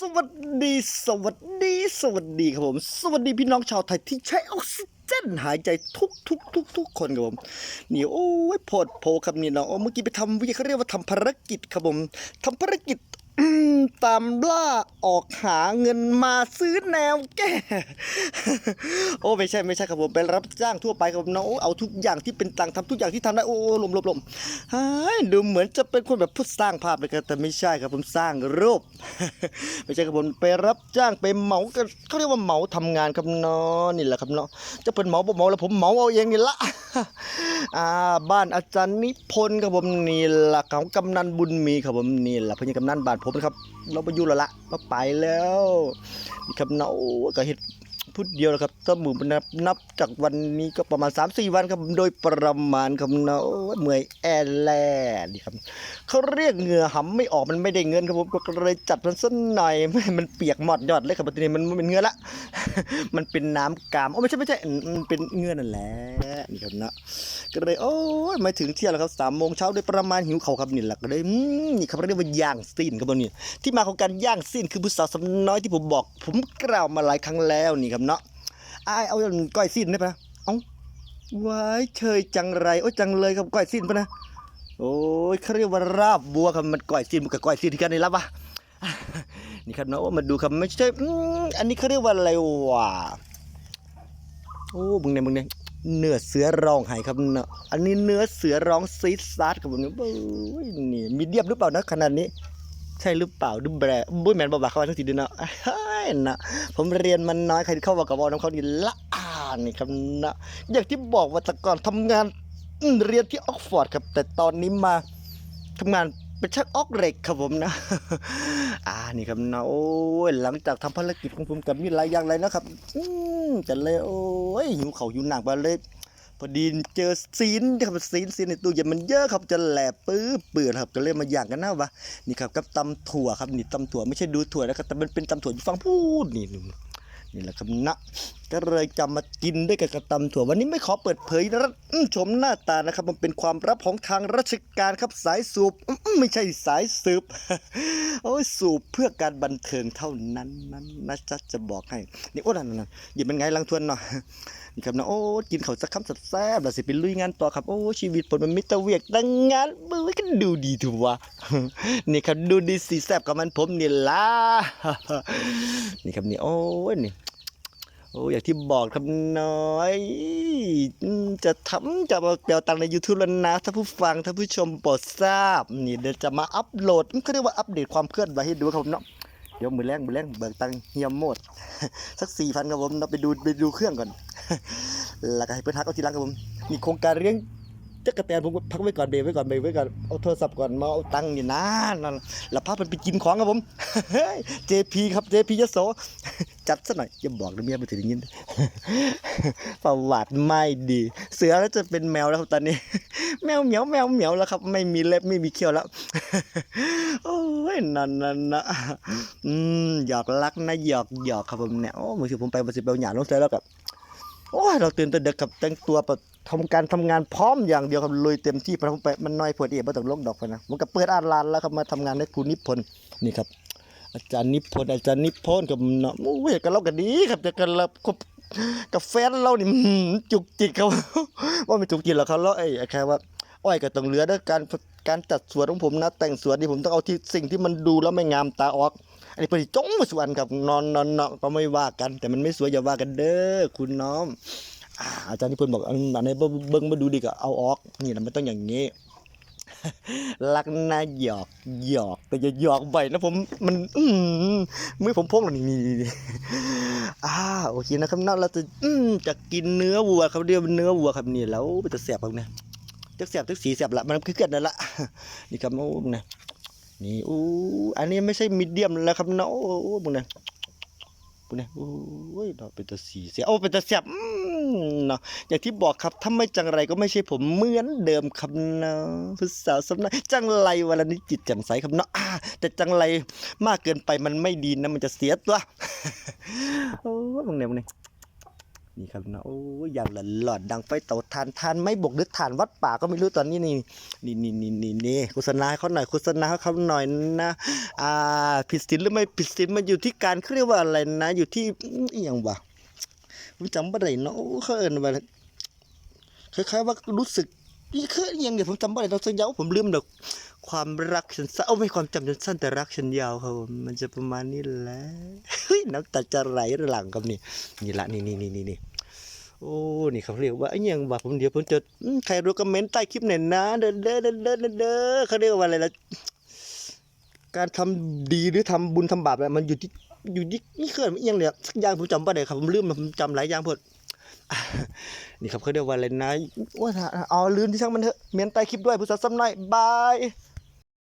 สวัสดี สวัสดี สวัสดีครับผม สวัสดีพี่น้องชาวไทยที่ใช้ออกซิเจนหายใจทุกทุกทุกทุกคนครับผมนี่โอ้ยโพดโพครับนี่เนาะโอ้เมื่อกี้ไปทำวิเขาเรียกว่าทำภารกิจครับผมทำภารกิจ ตามล่าออกหาเงินมาซื้อแนวแก้ โอ้ไม่ใช่ไม่ใช่ครับผมไปรับจ้างทั่วไปครับผมนาะโอ้เอาทุกอย่างที่เป็นตังค์ทำทุกอย่างที่ทำได้โอ้ลมลมลมดูเหมือนจะเป็นคนแบบพูดสร้างภาพเลยครับแต่ไม่ใช่ครับผมสร้างรูป ไม่ใช่ครับผมไปรับจ้างไปเหมากันเขาเรียกว่าเหมาทำงานครับเนาะนี่แหละครับเนาะจะเป็นเหมาบ่เหมาแล้วผมเหมาเอาเองนี่ละอ่าบ้านอาจารย์นิพนธ์ครับผมนี่หละของกำนันบุญมีครับผมนี่หละพญากำนันบ้านผมนะครับ เราไปอยู่แล้วละเราไปแล้ว นี่ครับเนาะก็เห็ด พูดเดียวนะครับถ้ามือนับนับจากวันนี้ก็ประมาณ 3-4 วันครับโดยประมาณครับเนาะโอ้ยเมื่อยแอแลนี่ครับเขาเรียกเหงื่อหำไม่ออกมันไม่ได้เงินครับผมก็เลยจัดมันสักหน่อยไม่ให้มันเปียกหมดยอดเลยครับทีนี้มันมันเป็นเหงื่อละ มันเป็นน้ำกามโอ้ไม่ใช่ไม่ใช่มันเป็นเหงื่อนั่นแหละนี่ครับเนาะก็เลยโอ้ยมาถึงเที่ยงแล้วครับสามโมงเช้าโดยประมาณหิวเขาครับนี่แหละก็เลยนี่เขาเรียกว่าย่างสิ้นครับผมนี่ที่มาของการย่างสิ้นคือผู้สาวสำน้อยที่ผมบอก ผมกล่าวมาหลายครั้งแล้วนี่ครับเนาะอายเอาก้อยสิ้นได้ปะเอ้าว้ายเชยจังไรโอ้จังเลยครับก้อยสิ้นปะนะโอ้ยเขาเรียกว่าราบบัวครับมันก้อยสิ้นกับก้อยสิ้นที่กันนี่รับปะนี่ครับเนาะมาดูครับไม่ใช่อันนี้เขาเรียกว่าอะไรวะโอ้มึงเนี่ยมึงเนี่ยเนื้อเสือร้องไห้ครับเนาะอันนี้เนื้อเสือร้องซีดซาดครับผมเนี่ยโอ้ยนี่มีเดียบหรือเปล่านะขนาดนี้ ช่หรือเปล่าดูแบรบุ้ยแมนบอกว่าเขาว่าทั้งทีเดียวเนาะเฮ้ยนะผมเรียนมันน้อยใครเข้าว่ากับวอน้องเขานี่ละอ่านนี่ครับนะอย่างที่บอกว่าแต่ก่อนทำงานเรียนที่ออกฟอร์ดครับ แต่ตอนนี้มาทำงานเป็นช่างออกเหล็กครับผมนะ อ่านี่ครับนะโอ้ยหลังจากทำภารกิจของผมกับมีหลายอย่างเลยนะครับ อืมจะเลยโอ้ยหิวเขาวหิวหนังไปเลย พอดีเจอซีนครับซีนซีนในตู้เย็นมันเยอะครับจะแหลบปื้อเปื่อครับก็เลยมาอย่างกันนะวะนี่ครับกับตำถั่วครับนี่ตำถั่วไม่ใช่ดูถั่วนะครับแต่มันเป็นตำถั่วอยู่ฟังพูดนี่นี่แหละครับนะ ก็เลยจะมากินด้วยกันกับตำถั่ววันนี้ไม่ขอเปิดเผยนะชมหน้าตานะครับ มันเป็นความลับของทางราชการครับสายสูบไม่ใช่สายสืบโอ้ยสูบเพื่อการบันเทิงเท่านั้นนั้นนะจ๊ะจะบอกให้นี่โอ้นั่นนั่นหยิบเป็นไงลังทวนเนาะนี่ครับนะโอ้กินเขาสักคำแซ่บแล้วสิไปลุยงานต่อครับโอ้ชีวิตผมมันมิตรเวียกดังงานมือก็ดูดีถูกวะนี่ครับดูดีสีแซ่บกับมันผมนี่ล่ะนี่ครับนี่โอ้ยนี่ โอ้อย่างที่บอกครับน้อย จะทำจะมาเปลตังใน YouTube แล้วนะถ้าผู้ฟังถ้าผู้ชมโปรดทราบ นี่เดี๋ยวจะมาอัปโหลดเขาเรียกว่าอัปเดตความเคลื่อนไหวให้ดูครับผมเนาะเดี๋ยวมือแรงมือแรงเบิกตังเฮียโมด สักสี่พันครับผมเราไปดูไปดูเครื่องก่อนแล้วก็ให้เพื่อนทักเอาทีหลังครับผมมีโครงการเลี้ยงจักรแตนผมพักไว้ก่อนเบรกไว้ก่อนเบรกไว้ก่อนเอาโทรศัพท์ก่อนมาเอาตังค์นี่นะนั่นแล้วพามันไปกินของครับผม JP ครับ JP ยโส จัดซะหน่อยอย่าบอกนะเมียไปถึงอย่างนี้ประวัติไม่ดี เสือแล้วจะเป็นแมวแล้วครับตอนนี้ แมวเหมียวแมวเหมียวแล้วครับ ไม่มีเล็บไม่มีเขี้ยวแล้ว โอ้ยนั่นนั่นนะอืมหยอกรักนะหยอกหยอกครับผมเนี่ยโอ้เมื่อถือผมไปบริษัทเบลหยาลงเสร็จแล้วกับโอ้ยเราตื่นแต่เด็กกับแต่งตัวแบบทำการทำงานพร้อมอย่างเดียวครับลุยเต็มที่ไปผมไปมันน้อยปวดเอียบมาต้องลงดอกไปนะผมก็เปิดอ่านร้านแล้วครับมาทำงานให้ครูนิพนธ์นี่ครับ อาจารย์นิพนธ์อาจารย์นิพนธ์กับเนาะโอ้ยกันเรากันดีครับแต่กันเรากับกับแฟนเรานี่จุกจิกเขาว่าไม่จุกจิกหรอกเขาเราไอ้แค่ว่าอ้อยก็ต้องเหลือด้วยการการจัดสวนของผมนะ แต่งสวนนี่ผมต้องเอาที่สิ่งที่มันดูแล้วไม่งามตาออกอันนี้เป็นจงมาสวนครับนอนนอนนอนก็ไม่ว่ากัน แต่มันไม่สวยอย่าว่ากันเด้อคุณน้องอาจารย์นิพนธ์บอกอันนไหนเบิ้งมาดูดีก็เอาออก นี่นะไมันต้องอย่างนี้ รักนะหยอกหยอกแต่อย่าหยอกบ่อยนะผมมันอืมมือผมพกแล้วนี่นี่อ่าโอเคนะครับเนาะเราจะอืมจะกินเนื้อวัวครับเรียวเนื้อวัวครับนี่แล้วมันจะแสบครับเนี่ยจะแสบทุกสีแสบละมันคือเกิดนั่นละนี่ครับโอ้มึงนะนี่อู้อันนี้ไม่ใช่มีเดียมแล้วครับเนาะโอ้โอ้มึงนะมึงนะโอ้ยเราเป็นตัวสีเสียโอ้เป็นตัวแสบอืม เนาะอย่างที่บอกครับถ้าไม่จังไรก็ไม่ใช่ผมเหมือนเดิมครับเนาะผู้สาวสำนักจังไรวันนี้จิตแจ่มใสครับเนาะแต่จังไรมากเกินไปมันไม่ดีนะมันจะเสียตัวโอ้ยมึงเนี่ยมึงเนี่ยนี่ครับนะโอ้ยอย่างหลอนหลอนดังไฟเตาทานทานไม่บกหรือทานวัดป่าก็ไม่รู้ตอนนี้นี่นี่นี่นี่นี่นี่โฆษณาเขาหน่อยโฆษณาเขาหน่อยนะอ่าผิดศีลหรือไม่ผิดศีลมันอยู่ที่การเขาเรียกว่าอะไรนะ อยู่ที่อย่างวะ จำไม่ได้เนาะเขาเอินว่าคล้ายๆว่ารู้สึกนี่คือย่างเดี๋ยวผมจำไม่ได้เราสัญญาวผมลืมดอกความรักฉันสั้นเอาไม่ความจำฉันสั้นแต่รักฉันยาวครับมันจะประมาณนี้แหละเฮ้ยน้ำตาจะไหลหลังครับนี่นี่ละนี่นี่นี่นี่นี่โอ้นี่เขาเรียกว่าไอ้ยังว่าผมเดี๋ยวผมจะใครรู้ก็เม้นใต้คลิปหน่อยนะเด้อเด้อเด้อเด้อเด้อเขาเรียกว่าอะไรล่ะการทำดีหรือทำบุญทำบาปอะไรมันอยู่ที่ อยู่ดินี่เครื่อหยังเนี่ยสักอย่างผมจำไม่ได้ครับผมลืมผมจำหลายอย่างเพิ่นนี่ครับเขาเรียกว่าอะไรนะว่าเอาลืมที่ช่างมันเถอะเม้นใต้คลิปด้วยผู้สัตวซ้ำหน่อยบาย